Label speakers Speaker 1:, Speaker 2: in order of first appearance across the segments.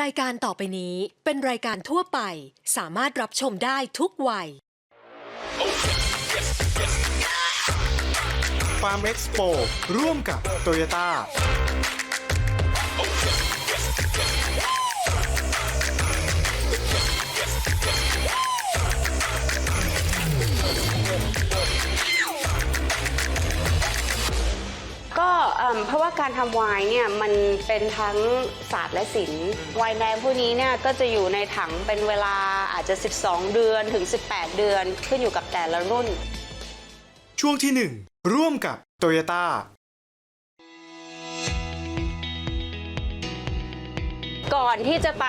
Speaker 1: รายการต่อไปนี้เป็นรายการทั่วไป สามารถรับชมได้ทุกวัย
Speaker 2: ฟาร์มเอ็กซ์โปร่วมกับโตโยต้า
Speaker 3: ก็เอิ่มเพราะว่าการทำไวน์เนี่ยมันเป็นทั้งศาสตร์และศิลป์ไวน์แดงพวกนี้เนี่ยก็จะอยู่ในถังเป็นเวลาอาจจะ 12 เดือนถึง 18 เดือน ขึ้นอยู่กับแต่ละรุ่น
Speaker 2: ช่วงที่ 1 ร่วมกับโตโยต้า
Speaker 3: ก่อนที่จะไป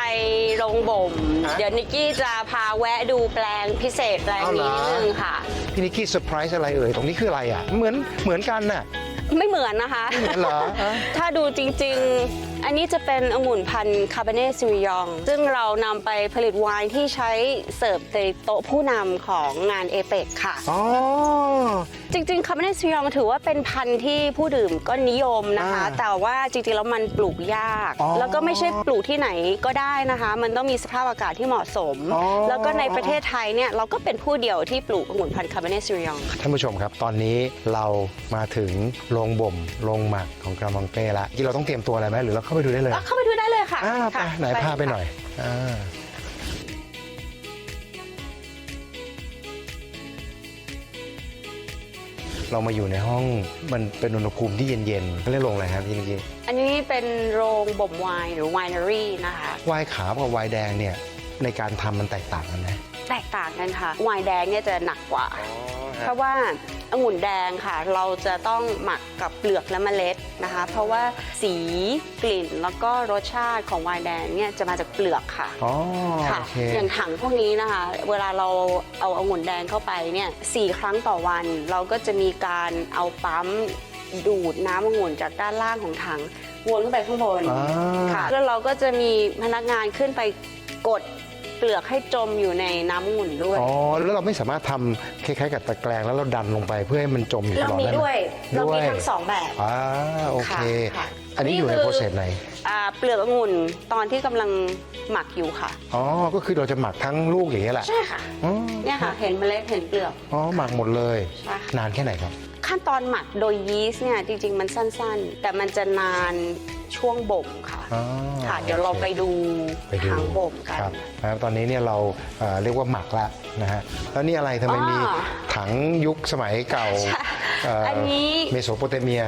Speaker 3: โรงบ่ม
Speaker 4: ฮะ
Speaker 3: เดี๋ยวนิกกี้จะพาแวะดูแปลงพิเศษแปลง
Speaker 4: เอาเหร
Speaker 3: นี้
Speaker 4: อ
Speaker 3: นิดนึงค่ะ
Speaker 4: พี่นิกกี้เซอร์ไพรส์อะไรเอ่ย ตรงนี้คืออะไรอะ เหมือนเหมือนกันน่ะ
Speaker 3: ไม่เหมือนนะคะ
Speaker 4: เหมือนเหรอฮะ
Speaker 3: ถ้าดูจริงๆ อันนี้จะเป็นองุ่นพันธุ์คาร์บเนซิวิยอง ซึ่งเรานำไปผลิตไวน์ที่ใช้เสิร์ฟในโต๊ะผู้นำของงานเอเปกค่ะ
Speaker 4: อ๋อ
Speaker 3: จริงๆคาร์บเนซิวิยองถือว่าเป็นพันธุ์ที่ผู้ดื่มก็นิยมนะคะ
Speaker 4: อ่า
Speaker 3: แต่ว่าจริงๆแล้วมันปลูกยาก
Speaker 4: อ๋อ
Speaker 3: แล้วก็ไม่ใช่ปลูกที่ไหนก็ได้นะคะ มันต้องมีสภาพอากาศที่เหมาะสม
Speaker 4: อ๋อ
Speaker 3: แล้วก็ในประเทศไทยเนี่ยเราก็เป็นผู้เดียวที่ปลูกองุ่นพันธุ์คาร์บเนซิวิยองค่ะ
Speaker 4: ท่านผู้ชมครับ ตอนนี้เรามาถึงโรงบ่มโรงหมักของกระมังเป้ละที่เราต้องเตรียมตัวอะไรไหมหรือเราเข้าไปดูได้เลย
Speaker 3: เข้าไปดูได้เลยค่ะ
Speaker 4: อ่าไป
Speaker 3: ค่ะ
Speaker 4: ไหนพาไปหน่อยอ่า เรามาอยู่ในห้องมันเป็นอุณหภูมิที่เย็นๆเขาเรียกโรงอะไรครับพี่นิกกี้
Speaker 3: อันนี้เป็นโรงบ่มไวน์หรือไวนารีนะคะ
Speaker 4: วายขาวกับวายแดงเนี่ยในการทำมันแตกต่างกันไหม
Speaker 3: แตกต่างกันค่ะไวน์แดงเนี่ยจะหนักกว่า เพราะว่า องุ่นแดงค่ะ เราจะต้องหมักกับเปลือกและเมล็ดนะคะ เพราะว่าสีกลิ่นแล้วก็รสชาติของไวน์แดงเนี่ยจะมาจากเปลือกค่ะ
Speaker 4: อ๋อ
Speaker 3: ค่ะ
Speaker 4: โอเค
Speaker 3: อย่างถังพวกนี้นะคะ เวลาเราเอาองุ่นแดงเข้าไปเนี่ยสี่ครั้งต่อวัน เราก็จะมีการเอาปั๊มดูดน้ำองุ่นจากด้านล่างของถังวนขึ้นไปข้างบน
Speaker 4: อ่า
Speaker 3: ค่ะแล้วเราก็จะมีพนักงานขึ้นไปกดเป ลือกให้จมอยู่ในน้ำองุ่นด้วย
Speaker 4: อ๋อแล้วเราไม่สามารถทำคล้ายๆกับตะแกรงแล้วเราดันลงไปเพื่อให้มันจมอยู่ต
Speaker 3: เรา
Speaker 4: ลอด
Speaker 3: มี
Speaker 4: ได้ไหม
Speaker 3: ด้วยเรามี
Speaker 4: ด้วย
Speaker 3: ทั้งสองแบบ
Speaker 4: อ่าโอเค
Speaker 3: ค่ะค่ะ
Speaker 4: อันนี้อยู่ใน
Speaker 3: นี่คือ
Speaker 4: โปรเซสไหน
Speaker 3: อ่าเปลือกองุ่นตอนที่กำลังหมักอยู่ค่ะ
Speaker 4: อ๋อ ก็คือเราจะหมักทั้งลูกอย่างเงี้ยแหละ
Speaker 3: ใช่ค่ะ
Speaker 4: อ๋อ
Speaker 3: เนี่ยค่ะ เห็นเมล็ดเห็นเปลือก
Speaker 4: อ๋อหมักหมดเลย
Speaker 3: ใช่
Speaker 4: นานแค่ไหนครับ
Speaker 3: ขั้นตอนหมักโดยยีสต์เนี่ยจริง ๆ มันสั้นๆ แต่มันจะนานช่วงบ่มค่ะ
Speaker 4: อ๋อ
Speaker 3: ค่ะ เดี๋ยวเราไปดู
Speaker 4: ไปดู
Speaker 3: ทางบ่มกัน
Speaker 4: ครับนะครับตอนนี้เนี่ยเราเอ่อเรียกว่าหมักละนะฮะแล้วนี่อะไรทำไม
Speaker 3: อ๋อ
Speaker 4: มีถังยุคสมัยเก่า
Speaker 3: ใช่
Speaker 4: เอั
Speaker 3: นนี้
Speaker 4: เมโสโปเตเมีย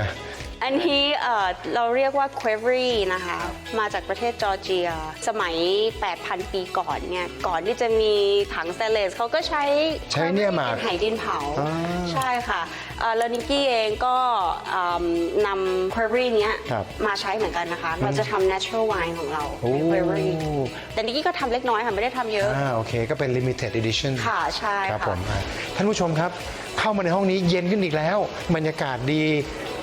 Speaker 3: อันนี้เอ่อเราเรียกว่า q u e v e r y นะคะ มาจากประเทศจอร์เจีย สมัย 8,000 ปีก่อนเนี่ย ก่อนที่จะมีถังสเตนเลสเขาก็ใช้
Speaker 4: ใช้เนี่ยหมัก
Speaker 3: เป็นไหดินเผา
Speaker 4: อ่า
Speaker 3: ใช่ค่ะเอ่อแล้วนิกกี้เองก็อืมนำ q u e v e r y เนี้ย
Speaker 4: ครับ
Speaker 3: มาใช้เหมือนกันนะคะ เราจะทำ natural wine ของเรา
Speaker 4: โอ้
Speaker 3: ใน q u e v e r y แต่นิกกี้ก็ทำเล็กน้อยค่ะ ไม่ได้ทำเยอะ
Speaker 4: อ่าโอเคก็เป็น limited edition
Speaker 3: ค่ะใช่
Speaker 4: ครับผ
Speaker 3: ค่ะ
Speaker 4: มอะท่านผู้ชมครับ เข้ามาในห้องนี้เย็นขึ้นอีกแล้ว บรรยากาศดี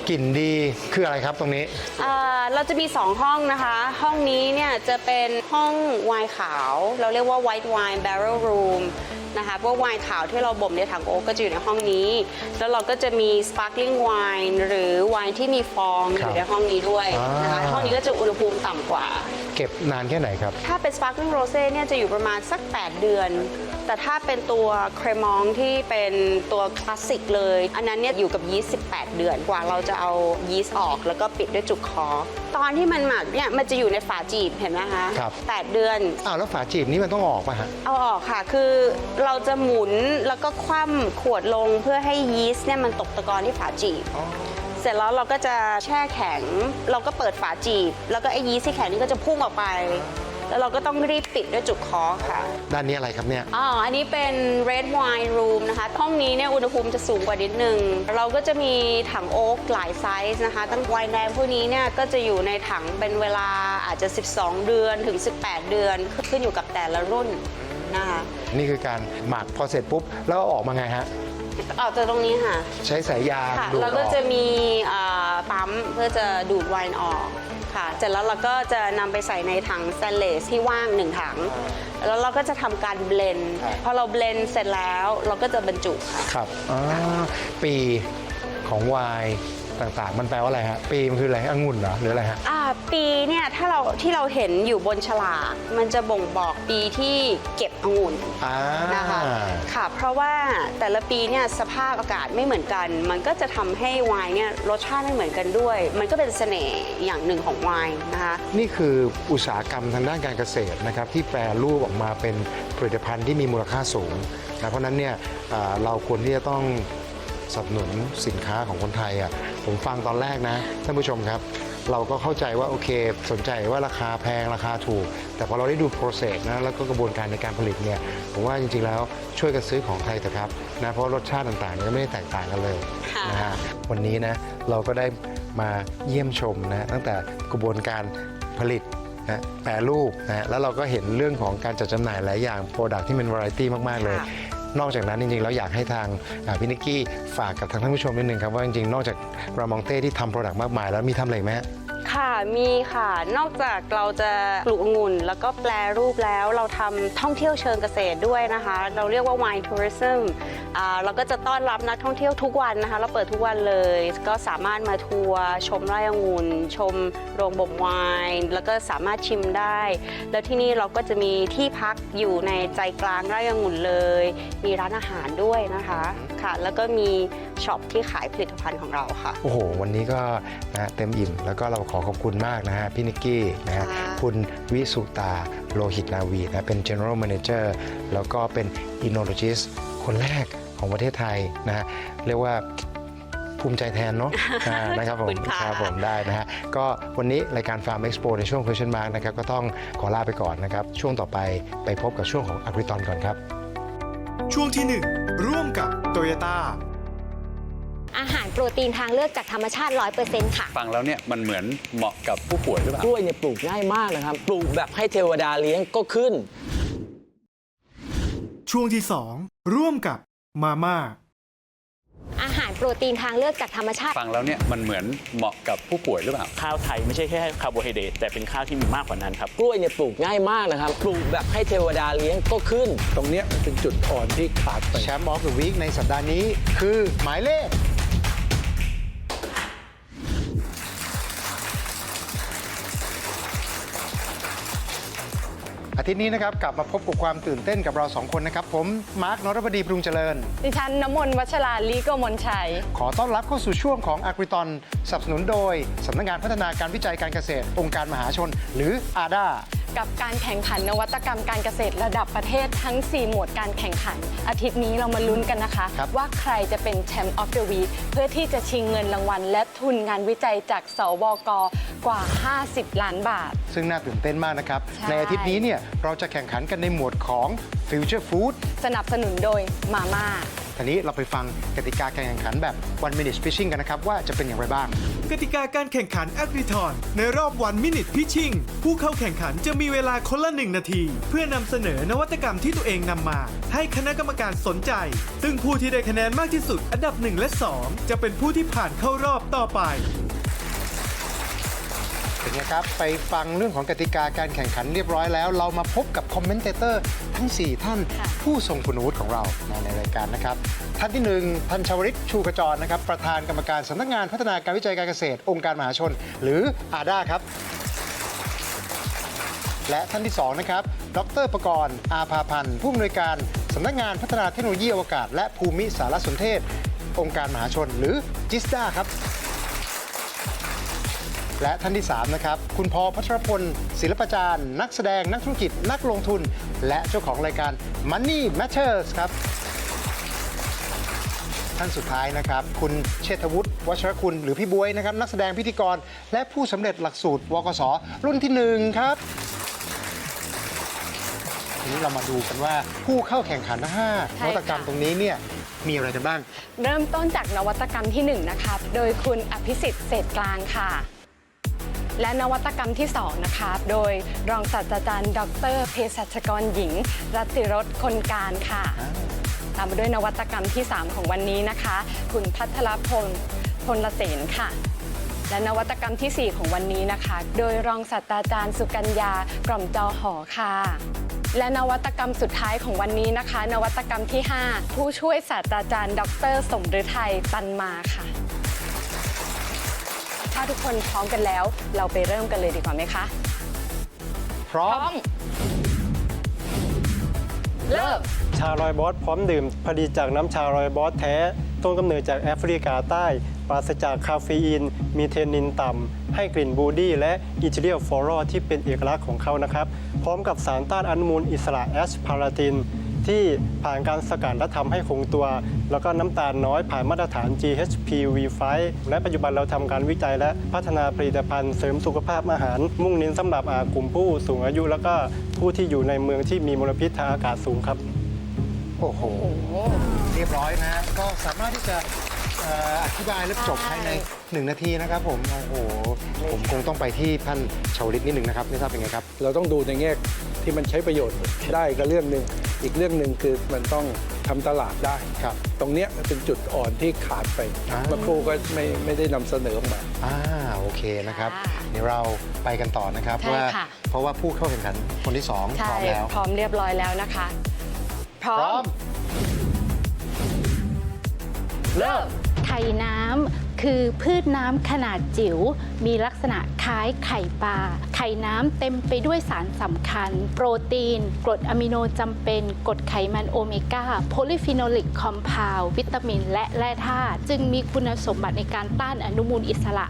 Speaker 4: กลิ่นดีคืออะไรครับตรงนี้
Speaker 3: อ่าเราจะมี 2 ห้องนะคะ ห้องนี้เนี่ยจะเป็นห้องไวน์ขาว เราเรียกว่า white wine barrel room นะคะเพราะว่าไวน์ขาวที่เราบ่มในถังโอ๊กก็จะอยู่ในห้องนี้ แล้วเราก็จะมี sparkling wine หรือไวน์ที่มีฟองอ
Speaker 4: ครับ
Speaker 3: ยู่ในห้องนี้ด้วยนะคะ
Speaker 4: อ่า
Speaker 3: ห้องนี้ก็ จะอุณหภูมิต่ำกว่า
Speaker 4: เก็บนานแค่ไหนครับ
Speaker 3: ถ้าเป็น sparkling rosé เนี่ยจะอยู่ประมาณสัก 8 เดือน แต่ถ้าเป็นตัวเครมองที่เป็นตัวคลาสสิกเลย อันนั้นเนี่ยอยู่กับยีสต์18 เดือนกว่าเราจะเอายีสต์ออก แล้วก็ปิดด้วยจุกคอ ตอนที่มันหมักเนี่ยมันจะอยู่ในฝาจีบเห็นไหมคะ
Speaker 4: ครับ
Speaker 3: 8เดือน
Speaker 4: อ้าวแล้วฝาจีบนี้มันต้องออกป่ะฮะ
Speaker 3: เอาออกค่ะ คือเราจะหมุนแล้วก็คว่ำขวดลงเพื่อให้ยีสต์เนี่ยมันตกตะกอนที่ฝาจีบเสร็จแล้วเราก็จะแช่แข็ง เราก็เปิดฝาจีบ แล้วก็ไอ้ยีสต์ที่แข็งนี่ก็จะพุ่งออกไป แล้วเราก็ต้องรีบปิดด้วยจุกคอค่ะ
Speaker 4: ด้านนี้อะไรครับเนี่ย
Speaker 3: อ๋อ อันนี้เป็น red wine room นะคะ ห้องนี้เนี่ยอุณหภูมิจะสูงกว่านิดนึง เราก็จะมีถังโอ๊กหลายไซส์นะคะ ตั้งไวน์แดงพวกนี้เนี่ยก็จะอยู่ในถังเป็นเวลาอาจจะ 12 เดือนถึง 18 เดือนขึ้นอยู่กับแต่ละรุ่นนะคะ
Speaker 4: นี่คือการหมักพอเสร็จปุ๊บ แล้วเอาออกมาไงฮะ
Speaker 3: ออกจากตรงนี้ค่ะ
Speaker 4: ใช้สายยาง
Speaker 3: ค่ะ
Speaker 4: ดูด
Speaker 3: แล้ว
Speaker 4: อ
Speaker 3: ก็
Speaker 4: อก
Speaker 3: จะมีอ่าปั๊มเพื่อจะดูดไวน์ออกค่ะเสร็จแล้วเราก็จะนำไปใส่ในถังสแตนเลสที่ว่างหนึ่งถัง แล้วเราก็จะทำการเบลนด์พอเราเบลนด์เสร็จแล้วเราก็จะบรรจุค่ะ
Speaker 4: ครับอ่าปีของไวน์ ต่างๆ มันแปลว่าอะไรฮะ ปีมันคืออะไรองุ่นเหรอหรืออะไรฮะ
Speaker 3: อ่าปีเนี่ยถ้าเราที่เราเห็นอยู่บนฉลากมันจะบ่งบอกปีที่เก็บองุ่น
Speaker 4: อ่า
Speaker 3: นะคะค่ะ เพราะว่าแต่ละปีเนี่ยสภาพอากาศไม่เหมือนกัน มันก็จะทำให้ไวน์เนี่ยรสชาติไม่เหมือนกันด้วย มันก็เป็นเสน่ห์อย่างหนึ่งของไวน์นะคะ
Speaker 4: นี่คืออุตสาหกรรมทางด้านการเกษตรนะครับที่แปรรูปออกมาเป็นผลิตภัณฑ์ที่มีมูลค่าสูงนะเพราะฉะนั้นเนี่ยอ่าเราควรที่จะต้องสนับสนุนสินค้าของคนไทยอะ ผมฟังตอนแรกนะท่านผู้ชมครับ เราก็เข้าใจว่าโอเค สนใจว่าราคาแพงราคาถูก แต่พอเราได้ดู process นะแล้วก็กระบวนการในการผลิตเนี่ยผมว่าจริงๆแล้วช่วยกันซื้อของไทยเถอะครับนะเพราะรสชาติต่างๆเนี่ยไม่ได้แตกต่างกันเลย
Speaker 3: ค่ะ
Speaker 4: นะฮะวันนี้นะเราก็ได้มาเยี่ยมชมนะตั้งแต่กระบวนการผลิตนะแปรรูปนะแล้วเราก็เห็นเรื่องของการจัดจำหน่ายหลายอย่างโปรดักที่เป็นวาไรตี้มาก ๆ เลย
Speaker 3: ค่ะ
Speaker 4: นอกจากนั้นจริงๆแล้วอยากให้ทางพี่นิกกี้ฝากกับทางท่านผู้ชมนิดนึงครับว่าจริงๆนอกจากรามองเต้ที่ทำโปรดักต์มากมายแล้วมีทำอะไรไหมฮะ
Speaker 3: ค่ะมีค่ะนอกจากเราจะปลูกองุ่น แล้วก็แปลรูปแล้วเราทำท่องเที่ยวเชิงเกษตรด้วยนะคะ เราเรียกว่า wine tourism อ่าเราก็จะต้อนรับนักท่องเที่ยวทุกวันนะคะ เราเปิดทุกวันเลย ก็สามารถมาทัวร์ชมไร่องุ่นชมโรงบ่มไวน์แล้วก็สามารถชิมได้ แล้วที่นี่เราก็จะมีที่พักอยู่ในใจกลางไร่องุ่นเลย มีร้านอาหารด้วยนะคะค่ะ แล้วก็มีช็อปที่ขายผลิตภัณฑ์ของเราค่ะ
Speaker 4: โอ้โห วันนี้ก็นะเต็มอิ่ม แล้วก็เราขอขอบคุณมากนะฮะพี่นิกกี้นะฮะ
Speaker 3: ค่ะ
Speaker 4: คุณวิสุตาโลหิตนาวีนะเป็น General Manager แล้วก็เป็น Innologist คนแรก ของประเทศไทยนะฮะเรียกว่าภูมิใจแทนเนาะอ่านะครับผ
Speaker 3: ขอบ
Speaker 4: ม
Speaker 3: คุณค่ะ
Speaker 4: ครับผมได้นะฮะก็วันนี้รายการ Farm Expo ในช่วง Question Mark นะครับก็ต้องขอลาไปก่อนนะครับ ช่วงต่อไปไปพบกับช่วงของ a g r i t o n ก่อนครับ
Speaker 2: ช่วงที่ 1 ร่วมกับโตโยต้า
Speaker 5: อาหารโปรตีนทางเลือกจากธรรมชาติ 100%ค่ะ
Speaker 6: ฟังแล้วเนี่ยมันเหมือนเหมาะกับผู้ป่วยหรือเปล่า
Speaker 7: กล้วยเนี่ยปลูกง่ายมากนะครับ ปลูกแบบให้เทวดาเลี้ยงก็ขึ้น
Speaker 2: ช่วงที่ 2 ร่วมกับ มาม่า
Speaker 5: อาหารโปรตีนทางเลือกจากธรรมชาติ
Speaker 6: ฟังแล้วเนี่ยมันเหมือนเหมาะกับผู้ป่วยหรือเปล่า
Speaker 8: ข้าวไทยไม่ใช่แค่คาร์โบไฮเดรตแต่เป็นข้าวที่มีมากกว่านั้นครับ
Speaker 7: กล้วยเนี่ยปลูกง่ายมากนะครับ ปลูกแบบให้เทวดาเลี้ยงก็ขึ้น
Speaker 9: ตรงเนี้ยมันเป็นจุดอ่อนที่ขาดไป
Speaker 4: แชมป์ออฟเดอะวีคในสัปดาห์นี้ คือหมายเลข ทิตย์นี้นะครับกลับมาพบกับความตื่นเต้นกับเราสองคนนะครับ ผมมาร์คนรบดีปรุงเจริญ
Speaker 10: ดิฉันน้ำมนต์วัชราลีโกมลชัย
Speaker 4: ขอต้อนรับเข้าสู่ช่วงของอ g ก i ตอนสนับสนุนโดยสำนักงานพัฒนาการวิจัยการเกษตร องค์การมหาชน หรืออาดา
Speaker 10: กับการแข่งขันนวัตกรรมการเกษตรระดับประเทศทั้ง 4 หมวดการแข่งขัน อาทิตย์นี้เรามาลุ้นกันนะคะ
Speaker 4: ครับ
Speaker 10: ว่าใครจะเป็นแชมป์ออฟเดอะวีเพื่อที่จะชิงเงินรางวัล และทุนงานวิจัยจากสวกกว่า 50 ล้านบาท
Speaker 4: ซึ่งน่าตื่นเต้นมากนะครับ
Speaker 10: ใช่
Speaker 4: ในอาทิตย์นี้เนี่ยเราจะแข่งขันกันในหมวดของ Future Food
Speaker 10: สนับสนุนโดยมาม่า
Speaker 4: ทีนี้เราไปฟังกติกาการแข่งขันแบบ one minute fishing กันนะครับ ว่าจะเป็นอย่างไรบ้าง
Speaker 2: กติกาการแข่งขันแอ r i ิทอนในรอบวันมินิ t พิชชิ่งผู้เข้าแข่งขันจะมีเวลาคนละหนึ่งนาที เพื่อนำเสนอนวัตกรรมที่ตัวเองนำมา ให้คณะกรรมการสนใจ ซึ่งผู้ที่ได้คะแนนมากที่สุดอันดับ 1 และ 2 จะเป็นผู้ที่ผ่านเข้ารอบต่อไป
Speaker 4: เป็นไงครับ ไปฟังเรื่องของกติกาการแข่งขันเรียบร้อยแล้ว เรามาพบกับคอมเมนเตเตอร์ ทั้ง 4 ท่าน
Speaker 10: ค่ะ
Speaker 4: ผู้ทรงคุณวุฒิของเราในรายการนะครับ ท่านที่ 1 ท่านชาวริตชูกระจรนะครับ ประธานกรรมการสำนักงานพัฒนาการวิจัยการเกษตร องค์การมหาชน หรืออาดาครับ และท่านที่ 2 นะครับ ดรประกรณ์อาภาพันธ์ผู้อำนวยการสำนักงานพัฒนาเทคโนโลยีอวกาศ และภูมิสารสนเทศ องค์การมหาชน หรือจิสดาครับ และท่านที่3นะครับคุณพอพัชรพลศิลปจารย์ นักแสดงนักธุรกิจนักลงทุน และเจ้าของรายการ Money Matters ครับ ท่านสุดท้ายนะครับ คุณเชษฐวุฒิวัชรคุณหรือพี่บวยนะครับ นักแสดงพิธีกร และผู้สำเร็จหลักสูตรวกศรุ่นที่ 1 ครับทีนี้เรามาดูกันว่าผู้เข้าแข่งขันทั้งห้า
Speaker 10: ใช่
Speaker 4: น
Speaker 10: ค่ะ
Speaker 4: วัตกรรมตรงนี้เนี่ยมีอะไรกันบ้าง
Speaker 10: เริ่มต้นจากนวัตกรรมที่ 1 นะครับโดยคุณอภิสิทธิ์เศษกลางค่ะ และนวัตกรรมที่ 2 นะคะ โดยรองศาสตราจารย์ ดรเภสัชกรหญิง รัตติรสคนการค่ะ ตามมาด้วยนวัตกรรมที่ 3 ของวันนี้นะคะ คุณพัทรพลพลเสนค่ะ และนวัตกรรมทีสี่ 4 ของวันนี้นะคะ โดยรองศาสตราจารย์สุกัญญากล่อมจอหอค่ะและนวัตกรรมสุดท้ายของวันนี้นะคะ นวัตกรรมที่ 5 ผู้ช่วยศาสตราจารย์ ดร สมฤทัยตันมาค่ะ ถ้าทุกคนพร้อมกันแล้ว เราไปเริ่มกันเลยดีกว่าไหมคะ
Speaker 4: พร้อม
Speaker 10: เริ่ม
Speaker 9: ชารอยบอสพร้อมดื่มผลิตจากน้ำชารอยบอสแท้ ต้นกำเนิดจากแอฟริกาใต้ ปราศจากคาเฟอีน มีเทนนินต่ำ ให้กลิ่นบูดี้และอิทิเลียลฟลอรอที่เป็นเอกลักษณ์ของเขานะครับ พร้อมกับสารต้านอนุมูลอิสระแอสพาราติน ที่ผ่านการสกัดและทำให้คงตัว แล้วก็น้ำตาลน้อยผ่านมาตรฐาน GHPV5 และปัจจุบันเราทำการวิจัยและพัฒนาผลิตภัณฑ์เสริมสุขภาพอาหาร มุ่งเน้นสำหรับอ่ากลุ่มผู้สูงอายุ แล้วก็ผู้ที่อยู่ในเมืองที่มีมลพิษทางอากาศสูงครับ
Speaker 4: โอ้โห เรียบร้อยนะ ก็สามารถที่จะเอ่ออธิบายและจบภายในหนึ่งนาทีนะครับผม โอ้โห ผมคงต้องไปที่ท่านชาวลิตนิดนึงนะครับ ไม่ทราบเป็นไงครับ
Speaker 9: เราต้องดูในแง่ที่มันใช้ประโยชน์ได้ก็เรื่องหนึ่ง อีกเรื่องหนึ่งคือมันต้องทำตลาดได้
Speaker 4: ครับ
Speaker 9: ตรงเนี้ยเป็นจุดอ่อนที่ขาดไป
Speaker 4: อ่า
Speaker 9: เมื่อครูก็ไม่ไม่ได้นำเสนอออกมา
Speaker 4: อ่าโอเคนะครับ
Speaker 10: ค่ะ
Speaker 4: เดี๋ยวเราไปกันต่อนะครับ
Speaker 10: ใช่
Speaker 4: ว่า
Speaker 10: ค่ะ
Speaker 4: เพราะว่าผู้เข้าแข่งขันคนที่สองพ
Speaker 10: ใช่
Speaker 4: ร้อมแล้ว
Speaker 10: พร้อมเรียบร้อยแล้วนะคะ พร้อ
Speaker 4: พร้อ
Speaker 10: ม
Speaker 4: ม
Speaker 10: เริ่ม
Speaker 11: ไข่น้ำ คือพืชน้ำขนาดจิ๋ว มีลักษณะคล้ายไข่ปลา ไข่น้ำเต็มไปด้วยสารสำคัญ โปรตีน กรดอะมิโนจำเป็น กรดไขมันโอเมก้า โพลิฟีนอลิกคอมเพลวิตามิน และแร่ธาตุ จึงมีคุณสมบัติในการต้านอนุมูลอิสระ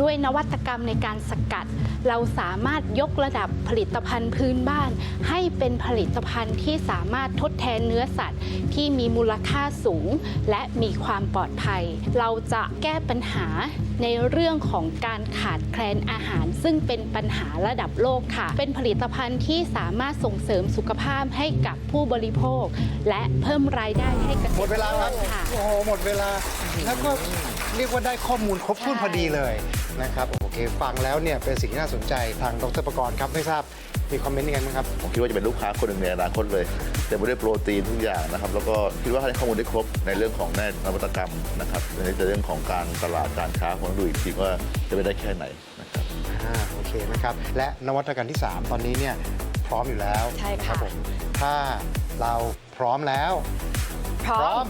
Speaker 11: ด้วยนวัตกรรมในการสกัด เราสามารถยกระดับผลิตภัณฑ์พื้นบ้าน ให้เป็นผลิตภัณฑ์ที่สามารถทดแทนเนื้อสัตว์ ที่มีมูลค่าสูง และมีความปลอดภัย เราจะแก้ปัญหาในเรื่องของการขาดแคลนอาหาร ซึ่งเป็นปัญหาระดับโลกค่ะ เป็นผลิตภัณฑ์ที่สามารถส่งเสริมสุขภาพให้กับผู้บริโภค และเพิ่มรายได้ให้เกษตร
Speaker 4: หมดเวลาครับ
Speaker 11: กรค่ะ
Speaker 4: โอ้โหหมดเวลา แล้วก็เรียกว่าได้ข้อมูลครบถ้วน
Speaker 11: ใช่
Speaker 4: พอดีเลยนะครับโอเค ฟังแล้วเนี่ยเป็นสิ่งที่น่าสนใจทางดรประกรณ์ครับไม่ทราบ มีคอมเมนต์ยังไงบ้างครับ
Speaker 12: ผมคิดว่าจะเป็นลูกค้าคนหนึ่งในอนาคตเลยเต็มไปด้วยโปรตีนทุกอย่างนะครับ แล้วก็คิดว่าให้ข้อมูลได้ครบในเรื่องของแน่นวัตกรรมนะครับในเรื่องของการตลาดการค้าของดูอีกทีว่าจะไปได้แค่ไหนนะครับ
Speaker 4: อ่าโอเคนะครับ และนวัตกรรมที่ 3 ตอนนี้เนี่ยพร้อมอยู่แล้ว
Speaker 10: ใช่ค่ะ
Speaker 4: รับผมถ้าเราพร้อมแล้ว
Speaker 10: พร้อม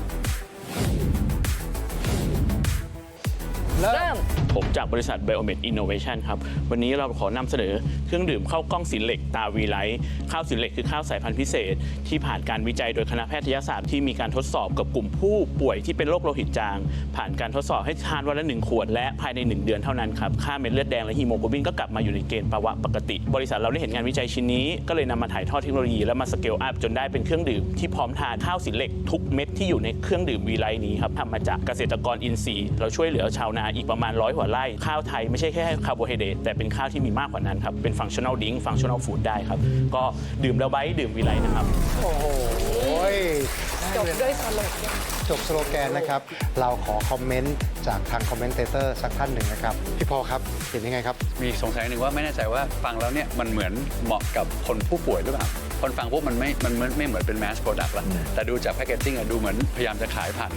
Speaker 4: เริ่
Speaker 10: เริ่
Speaker 4: ม
Speaker 10: ม
Speaker 8: ผมจากบริษัท Biomed Innovation ครับ วันนี้เราขอนำเสนอเครื่องดื่มข้าวกล้องสินเหล็กตาวีไลท์ข้าวสินเหล็กคือข้าวสายพันธุ์พิเศษ ที่ผ่านการวิจัยโดยคณะแพทยศาสตร์ที่มีการทดสอบกับกลุ่มผู้ป่วยที่เป็นโรคโลหิตจาง ผ่านการทดสอบให้ทานวันละหนึ่งขวด และภายใน 1 เดือนเท่านั้นครับค่าเม็ดเลือดแดงและฮีโมโกลบินก็กลับมาอยู่ในเกณฑ์ภาวะปกติ บริษัทเราได้เห็นงานวิจัยชิ้นนี้ก็เลยนำมาถ่ายทอดเทคโนโลยีและมาสเกลอัพจนได้เป็นเครื่องดื่มที่พร้อมทานข้าวสินเหล็กทุกเม็ดที่อยู่ในเครื่องดื่มวีไลท์นี้ครับทำมาจากเกษตรกรอินทรีย์เราช่วยเหลือชาวนาอีกประมาณร้อยหัวไร่ข้าวไทยไม่ใช่แค่คาร์โบไฮเดรตแต่เป็นข้าวที่มีมากกว่านั้นครับ เป็นฟังชั่น a ลดิ้งฟังชั่น a ลฟู้ดได้ครับ ก็ดื่มแล้วไว้ดื่มวีไลท์นะครับ
Speaker 4: โอ้โห
Speaker 10: จบด้วยสโลแกน
Speaker 4: จบสโลแกนนะครับ เราขอคอมเมนต์จากทางคอมเมนเตเตอร์สักท่านหนึ่งนะครับ พี่พอครับ เห็นยังไงครับ
Speaker 6: มีสงสัยหนึ่งว่าไม่แน่ใจว่าฟังแล้วเนี่ยมันเหมือนเหมาะกับคนผู้ป่วยหรือเปล่าคนฟังพวกมันไม่มันไม่ไม่เหมือนเป็น mass product ละแต่ดูจากแพคเกจจิ้งอะดูเหมือนพยายามจะขายผ่าน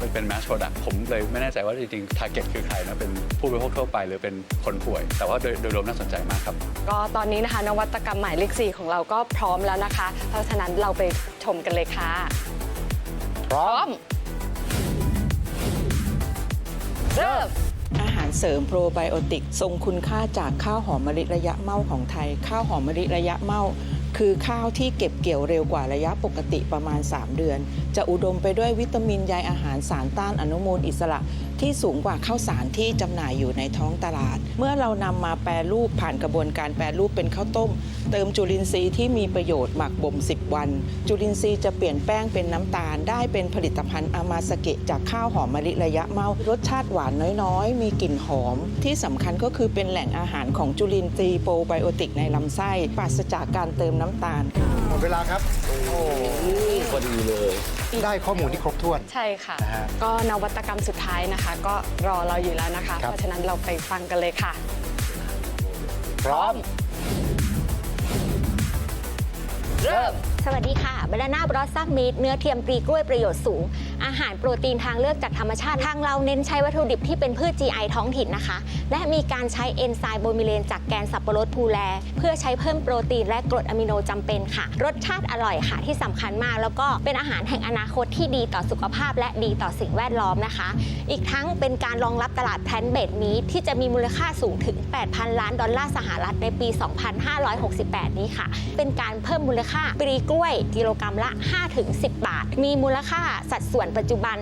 Speaker 6: เป็นเป็น mass product ผมเลยไม่แน่ใจว่าจริงๆ target คือใครนะ เป็นผู้บริโภคทั่วไปหรือเป็นคนป่วย แต่ว่าโดยโดยรวมน่าสนใจมากครับ
Speaker 10: ก็ตอนนี้นะคะนวัตกรรมหมายเลข4ของเราก็พร้อมแล้วนะคะ เพราะฉะนั้นเราไปชมกันเลยค่ะ
Speaker 4: พร้อม
Speaker 10: เริ่ม
Speaker 13: อาหารเสริมโปรไบโอติก ทรงคุณค่าจากข้าวหอมมะลิระยะเม่าของไทย ข้าวหอมมะลิระยะเม่า คือข้าวที่เก็บเกี่ยวเร็วกว่าระยะปกติประมาณ 3 เดือน จะอุดมไปด้วยวิตามินใยอาหารสารต้านอนุมูลอิสระ ที่สูงกว่าข้าวสารที่จำหน่ายอยู่ในท้องตลาด เมื่อเรานำมาแปรรูปผ่านกระบวนการแปรรูปเป็นข้าวต้ม เติมจุลินทรีย์ที่มีประโยชน์หมักบ่ม 10 วัน จุลินทรีย์จะเปลี่ยนแป้งเป็นน้ำตาล ได้เป็นผลิตภัณฑ์อามาสเกะจากข้าวหอมมะลิระยะเมารสชาติหวานน้อยๆ มีกลิ่นหอม ที่สำคัญก็คือเป็นแหล่งอาหารของจุลินทรีย์โปรไบโอติกในลำไส้ปราศจากการเติมน้ำตาล
Speaker 4: หมดเวลาครับโอ้
Speaker 7: พอดีเลย
Speaker 4: ได้ข้อมูลที่ครบถ้วน
Speaker 10: ใช่ค่ะ
Speaker 4: นะฮะ
Speaker 10: ก็นวัตกรรมสุดท้ายนะคะ ก็รอเราอยู่แล้วนะคะ
Speaker 4: ครับ
Speaker 10: เพราะฉะนั้นเราไปฟังกันเลยค่ะ
Speaker 4: พร้อม
Speaker 10: เริ่ม
Speaker 5: สวัสดีค่ะบานาน่าบรอสซัมมีดเนื้อเทียมปลีกล้วยประโยชน์สูง อาหารโปรตีนทางเลือกจากธรรมชาติ ทางเราเน้นใช้วัตถุดิบที่เป็นพืช GI ท้องถิ่นนะคะ และมีการใช้เอนไซม์โบมิเลนจากแกนสับปะรดพูแล เพื่อใช้เพิ่มโปรตีนและกรดอะมิโนจำเป็นค่ะ รสชาติอร่อยค่ะที่สำคัญมาก แล้วก็เป็นอาหารแห่งอนาคตที่ดีต่อสุขภาพ และดีต่อสิ่งแวดล้อมนะคะ อีกทั้งเป็นการรองรับตลาดแพลนเบดมีที่จะมีมูลค่าสูงถึง 8,000 ล้านดอลลาร์สหรัฐในปี 2568 นี้ค่ะ เป็นการเพิ่มมูลค่าปลีกล้วยกิโลกรัมละ 5-10 บาท มีมูลค่าสัดส่วนปัจจุบัน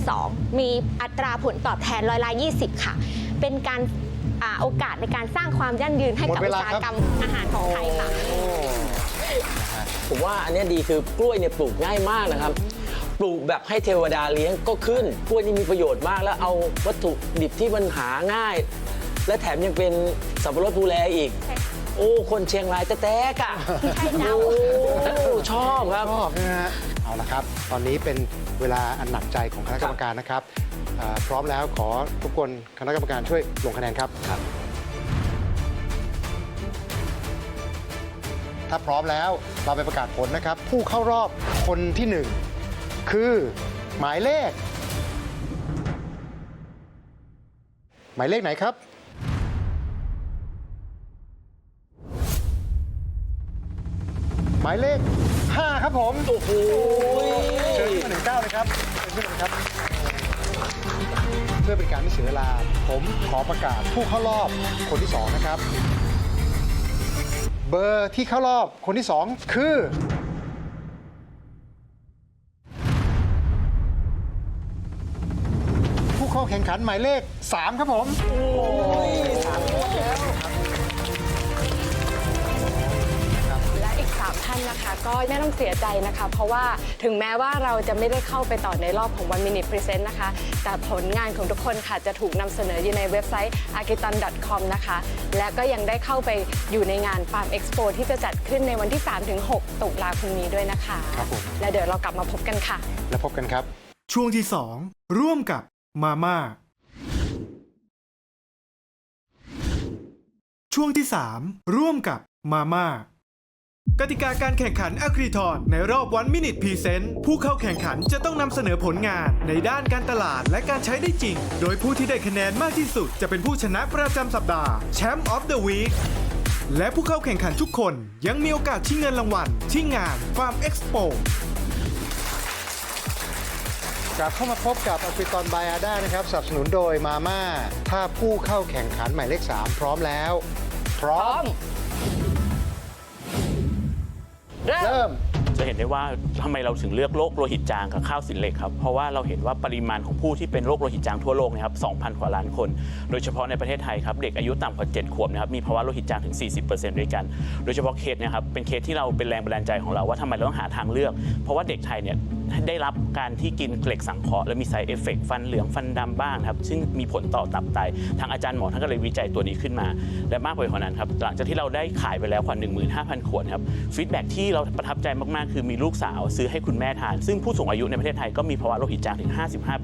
Speaker 5: 1.2 มีอัตราผลตอบแทนร้อยละ 20 ค่ะ เป็นการอ่าโอกาสในการสร้างความยั่งยืนให้กับ
Speaker 4: หมดเว
Speaker 5: อุต
Speaker 4: ลา
Speaker 5: สาห
Speaker 4: ครับ
Speaker 5: กรรมอาหารของไทยค่ะ
Speaker 7: ผมว่าอันเนี้ยดีคือกล้วยเนี่ยปลูกง่ายมากนะครับ ปลูกแบบให้เทวดาเลี้ยงก็ขึ้น กล้วยนี่มีประโยชน์มากแล้วเอาวัตถุดิบที่มันหาง่าย และแถมยังเป็นสับปะรดดูแลอีก โอ้ คนเชียงรายแต๊กอะโอ้ชอบครับ
Speaker 4: ชอบนะฮะเอาละครับ ตอนนี้เป็นเวลาอันหนักใจของคณะกรรมการนะครับอ่าพร้อมแล้วขอทุกคนคณะกรรมการช่วยลงคะแนนครับครับถ้าพร้อมแล้วเราไปประกาศผลนะครับ ผู้เข้ารอบคนที่หนึ่งคือหมายเลข หมายเลขไหนครับ หมายเลข 5 ครับผมโอ้โหเชิญขึ้นมาหนึ่งเก้าเลยครับเชิญขึ้นมาเลยครับ เพื่อเป็นการไม่เสียเวลา ผมขอประกาศผู้เข้ารอบคนที่ 2 นะครับ เบอร์ที่เข้ารอบคนที่ 2 คือ ผู้เข้าแข่งขันหมายเลข 3 ครับผม
Speaker 10: และานนะคะก็ไม่ต้องเสียใจนะคะ เพราะว่าถึงแม้ว่าเราจะไม่ได้เข้าไปต่อในรอบของ One Minute Present นะคะ แต่ผลงานของทุกคนค่ะจะถูกนำเสนออยู่ในเว็บไซต์ a r k i t o n c o m นะคะ และก็ยังได้เข้าไปอยู่ในงาน Farm Expo ที่จะจัดขึ้นในวันที่ 3-6 ตุลาคมนี้ด้วยนะคะ
Speaker 4: ครับผม
Speaker 10: และเดี๋ยวเรากลับมาพบกันค่ะ
Speaker 4: แล้วพบกันครับ
Speaker 2: ช่วงที่ 2 ร่วมกับมาม่าช่วงที่ 3 ร่วมกับมาม่า กติกาการแข่งขันอะคริทอนในรอบวันมินิ t พ r ีเซนต์ผู้เข้าแข่งขันจะต้องนำเสนอผลงานในด้านการตลาดและการใช้ได้จริง โดยผู้ที่ได้คะแนนมากที่สุดจะเป็นผู้ชนะประจำสัปดาห์แชมป์ออฟเดอะวีคและผู้เข้าแข่งขันทุกคนยังมีโอกาสชิงเงินรางวัลที่งาน Farm Expo
Speaker 4: กลับเข้ามาพบกับอ q ิตอนไบอาด้านะครับสนับสนุนโดยมาม่าถ้าผู้เข้าแข่งขันหมายเลข 3 พร้อมแล้ว พร้อม เริ่ม
Speaker 8: จะเห็นได้ว่าทำไมเราถึงเลือกโรคโลหิตจางกับข้าวสินเหล็กครับ เพราะว่าเราเห็นว่าปริมาณของผู้ที่เป็นโรคโลหิตจางทั่วโลกนะครับ 2,000 กว่าล้านคน โดยเฉพาะในประเทศไทยครับ เด็กอายุต่ำกว่า 7 ขวบนะครับ มีภาวะโลหิตจางถึง 40%ด้วยกัน โดยเฉพาะเคสเนะครับ เป็นเคสที่เราเป็นแรงบันดาลใจของเราว่าทำไมเราต้องหาทางเลือก เพราะว่าเด็กไทยเนี่ยได้รับการที่กินเหล็กสังเคราะห์และมีไซเอฟเฟกฟันเหลืองฟันดำบ้างครับ ซึ่งมีผลต่อตับไต ทางอาจารย์หมอท่านก็เลยวิจัยตัวนี้ขึ้นมา และมากไปกว่านั้นครับ หลังจากที่เราได้ขายไปแล้วกว่า15,000 ขวดครับ ฟีดแบ็ที่เราประทับใจมากคือมีลูกสาวซื้อให้คุณแม่ทาน ซึ่งผู้สูงอายุในประเทศไทยก็มีภาวะโลหิตจางถึง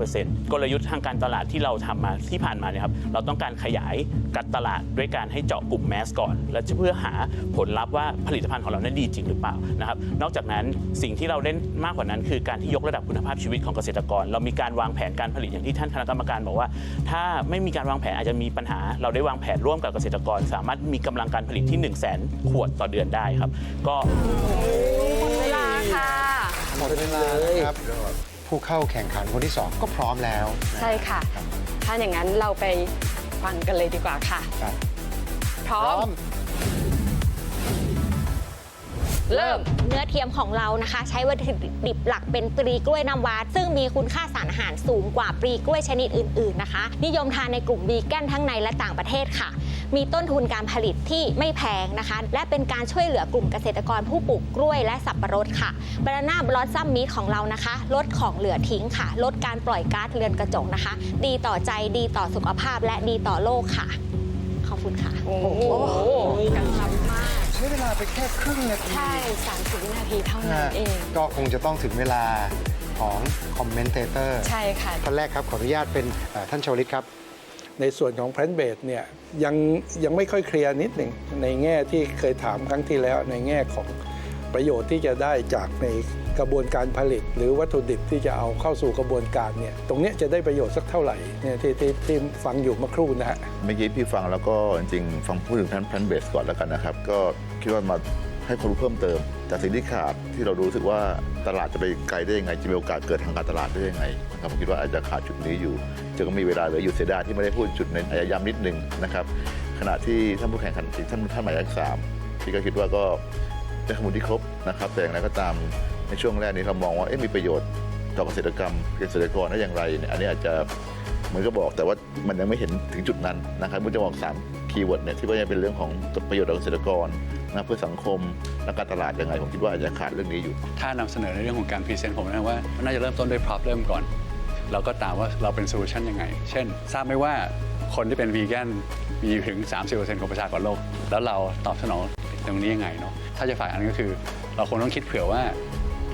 Speaker 8: 55%กลยุทธ์ทางการตลาดที่เราทำมาที่ผ่านมาเนี่ยครับเราต้องการขยายกัดตลาดด้วยการให้เจาะกลุ่มแมสก่อน และเพื่อหาผลลัพธ์ว่าผลิตภัณฑ์ของเรานั้นดีจริงหรือเปล่านะครับนอกจากนั้นสิ่งที่เราเล่นมากกว่านั้น คือการที่ยกระดับคุณภาพชีวิตของเกษตรกร เรามีการวางแผนการผลิตอย่างที่ท่านคณะกรรมการบอกว่า ถ้าไม่มีการวางแผนอาจจะมีปัญหา เราได้วางแผนร่วมกับเกษตรกร สามารถมีกำลังการผลิตที่ 1 0 0 0 0แสนขวดต่อเดือนได้ครับ ก็
Speaker 10: ค่ะ
Speaker 4: หมดเวลาแล้วครับ ผู้เข้าแข่งขันคนที่ 2 ก็พร้อมแล้วนะ
Speaker 10: ใช่ค่ะ ถ้าอย่างนั้นเราไปฟังกันเลยดีกว่าค่ะ
Speaker 4: ครับ
Speaker 10: พร้อ
Speaker 4: พร้อ
Speaker 10: ม
Speaker 4: ม
Speaker 10: เริ่ม
Speaker 5: เนื้อเทียมของเรานะคะ ใช้วัตถุดิบหลักเป็นปลีกล้วยน้ำว้าซึ่งมีคุณค่าสารอาหารสูงกว่าปลีกล้วยชนิดอื่น ๆนะคะ นิยมทานในกลุ่มวีแกนทั้งในและต่างประเทศค่ะ มีต้นทุนการผลิตที่ไม่แพงนะคะ และเป็นการช่วยเหลือกลุ่มเกษตรกรผู้ปลูกกล้วยและสับปะรดค่ะบานาน่าบลอสซัมมีของเรานะคะ ลดของเหลือทิ้งค่ะ ลดการปล่อยก๊าซเรือนกระจกนะคะ ดีต่อใจดีต่อสุขภาพและดีต่อโลกค่ะ ขอบคุณค่ะ
Speaker 10: โอ้โหกันชับมาก
Speaker 4: ใช้เวลาไปแค่ครึ่งนาที
Speaker 10: ใช่30วินาทีเท่านั้นเอง
Speaker 4: ก็คงจะต้องถึงเวลาของคอมเมนเตเตอร์
Speaker 10: ใช่ค่ะ
Speaker 4: ท่านแรกครับขออนุญาตเป็นเอ่อท่านชวลิตครับ
Speaker 14: ในส่วนของแพลนเบดเนี่ยยังยังไม่ค่อยเคลียร์นิดหนึ่งในแง่ที่เคยถามครั้งที่แล้วในแง่ของประโยชน์ที่จะได้จากในกระบวนการผลิต หรือวัตถุดิบที่จะเอาเข้าสู่กระบวนการเนี่ยตรงนี้จะได้ประโยชน์สักเท่าไหร่เนี่ยที่ที่ที่ฟังอยู่เมื่อครู่นะฮะ
Speaker 12: เมื่อกี้พี่ฟังแล้วก็จริงๆฟังพูดถึงแพนแพนเบสก่อนแล้วกันนะครับ ก็คิดว่ามาให้ความรู้เพิ่มเติม จากสิ่งที่ขาดที่เรารู้สึกว่าตลาดจะไปไกลได้ยังไง จะมีโอกาสเกิดทางการตลาดได้ยังไงนะครับผมคิดว่าอาจจะขาดจุดนี้อยู่จะก็มีเวลาเหลืออยู่เสียดายที่ไม่ได้พูดจุดในอายย้ำนิดนึงนะครับขณะที่ท่านผู้แข่งขันอีกท่านท่านหมายเลขสามพี่ก็คิดว่าก็ได้ข้อมูลที่ครบนะครับ แต่อย่างไรก็ตามในช่วงแรกนี้เรามองว่าเอ๊ะมีประโยชน์ต่อเกษตรกรรมเกษตรกรได้อย่างไรเนี่ยอันนี้อาจจะเหมือนก็บอกแต่ว่ามันยังไม่เห็นถึงจุดนั้นนะครับมันจะบอกสามคีย์เวิร์ดเนี่ยที่ว่าจะเป็นเรื่องของประโยชน์ต่อเกษตรกร นะเพื่อสังคมและการตลาดยังไงผมคิดว่าอาจจะขาดเรื่องนี้อยู่
Speaker 6: ถ้านำเสนอในเรื่องของการพรีเซนต์ผมนะว่าน่าจะเริ่มต้นด้วย problem ก่อนเราก็ตามว่าเราเป็นโซลูชันยังไง เช่น ทราบไหมว่าคนที่เป็นวีแกนมีอยู่ถึง 30%ของประชากรโลก แล้วเราตอบสนองตรงนี้ยังไงเนาะถ้าจะฝ่ายอันนั้นก็คือ เราคงต้องคิดเผื่อว่า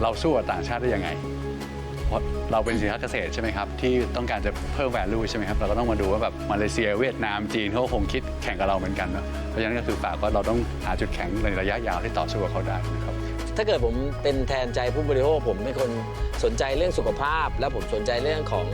Speaker 6: เราสู้กับต่างชาติได้ยังไง เราเป็นสินค้าเกษตรใช่ไหมครับที่ต้องการจะเพิ่ม value ใช่ไหมครับเราก็ต้องมาดูว่าแบบมาเลเซียเวียดนามจีนเขาคงคิดแข่งกับเราเหมือนกันเนาะเพราะฉะนั้นก็คือฝากว่าเราต้องหาจุดแข็งในระยะยาวที่ต่อสู้กับเขาได้นะครับ
Speaker 7: ถ้าเกิดผมเป็นแทนใจผู้บริโภคผมเป็นคนสนใจเรื่องสุขภาพ และผมสนใจเรื่องของ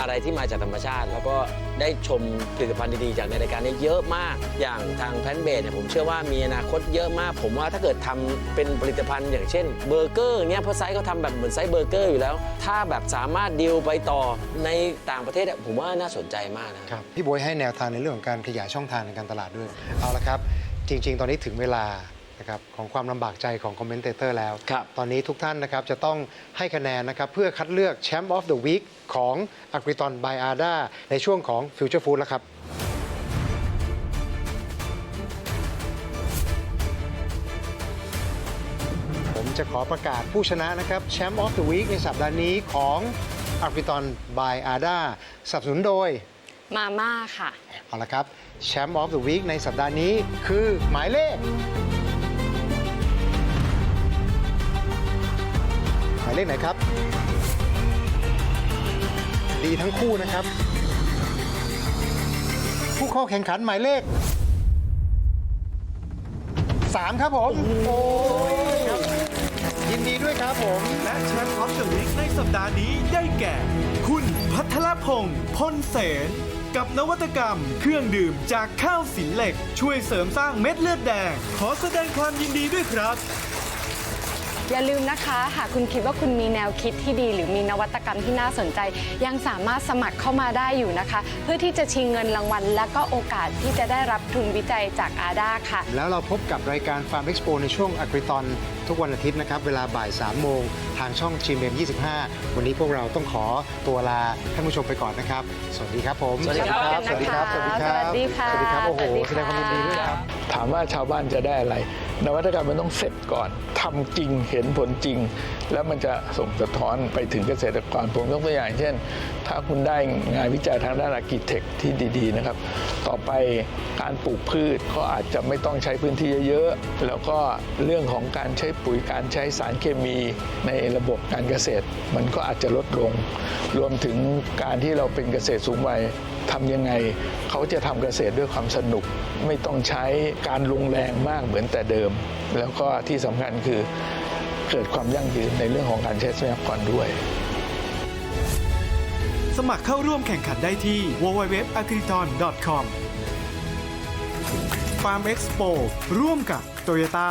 Speaker 7: อะไรที่มาจากธรรมชาติ แล้วก็ได้ชมผลิตภัณฑ์ดีๆจากในรายการนี้เยอะมาก อย่างทางแพนเบสเนี่ยผมเชื่อว่ามีอนาคตเยอะมาก ผมว่าถ้าเกิดทำเป็นผลิตภัณฑ์อย่างเช่นเบอร์เกอร์เนี้ยเพราะไซส์เขาทำแบบเหมือนไซส์เบอร์เกอร์อยู่แล้ว ถ้าแบบสามารถดีลไปต่อในต่างประเทศผมว่าน่าสนใจมากนะ
Speaker 4: ครับพี่บวยให้แนวทางในเรื่องของการขยายช่องทางในการตลาดด้วยเอาละครับจริง ๆ ตอนนี้ถึงเวลา นะครับของความลำบากใจของคอมเมนเตเตอร์แล้วตอนนี้ทุกท่านนะครับจะต้องให้คะแนนนะครับเพื่อคัดเลือกแชมป์ออฟเดอะวีคของอักริตอนบายอาดาในช่วงของฟิวเจอร์ฟู้ดแล้วครับ ผมจะขอประกาศผู้ชนะนะครับแชมป์ออฟเดอะวีคในสัปดาห์นี้ของอักริตอนบายอาดาสนับสนุนโดย
Speaker 10: มาม่าค่ะ
Speaker 4: เอาละครับแชมป์ออฟเดอะวีคในสัปดาห์นี้คือหมายเลข เลขไหนครับ ดีทั้งคู่นะครับ ผู้เข้าแข่งขันหมายเลข 3 ครับผม โอ้ยครับยินดีด้วยครับผม
Speaker 2: และแชมป์ออฟเดอะวีคในสัปดาห์นี้ได้แก่ คุณพัทรพงศ์พลเสนกับนวัตกรรม เครื่องดื่มจากข้าวสินเหล็ก ช่วยเสริมสร้างเม็ดเลือดแดง ขอแสดงความยินดีด้วยครับ
Speaker 10: อย่าลืมนะคะ หากคุณคิดว่าคุณมีแนวคิดที่ดี หรือมีนวัตกรรมที่น่าสนใจ ยังสามารถสมัครเข้ามาได้อยู่นะคะ เพื่อที่จะชิงเงินรางวัล และก็โอกาสที่จะได้รับทุนวิจัยจากอาดาค่ะ
Speaker 4: แล้วเราพบกับรายการ Farm Expo ในช่วงอักริตอนทุกวันอาทิตย์นะครับ เวลาบ่าย 3 โมง ทางช่อง GMM 25 วันนี้พวกเราต้องขอตัวลาท่านผู้ชมไปก่อนนะครับ สวัสดีครับผม
Speaker 7: สวัสดีครับ
Speaker 4: สวัสดีครับ สวัสดีครับ
Speaker 10: สวัสดีค่ะ
Speaker 4: สวัสดีครับ โอ้โห
Speaker 10: สวัสดี
Speaker 4: แสดงความยินดีด้วยครับ
Speaker 14: ถามว่าชาวบ้านจะได้อะไร นวัตกรรมมันต้องเสร็จก่อนทำจริงเห็นผลจริง แล้วมันจะส่งสะท้อนไปถึงเกษตรกรผมยกตัวอย่าง เช่น ถ้าคุณได้งานวิจัยทางด้านอาร์กิเทคที่ดีๆนะครับ ต่อไปการปลูกพืชก็อาจจะไม่ต้องใช้พื้นที่เยอะๆแล้วก็เรื่องของการใช้ปุ๋ยการใช้สารเคมีในระบบการเกษตร มันก็อาจจะลดลง รวมถึงการที่เราเป็นเกษตรสูงวัย ทำยังไงเขาจะทำเกษตรด้วยความสนุก ไม่ต้องใช้การลงแรงมากเหมือนแต่เดิม แล้วก็ที่สำคัญคือเกิดความยั่งยืนในเรื่องของการใช้ทรัพยากรด้วย
Speaker 2: สมัครเข้าร่วมแข่งขันได้ที่ www.agriton.com Farm Expo ร่วมกับ Toyota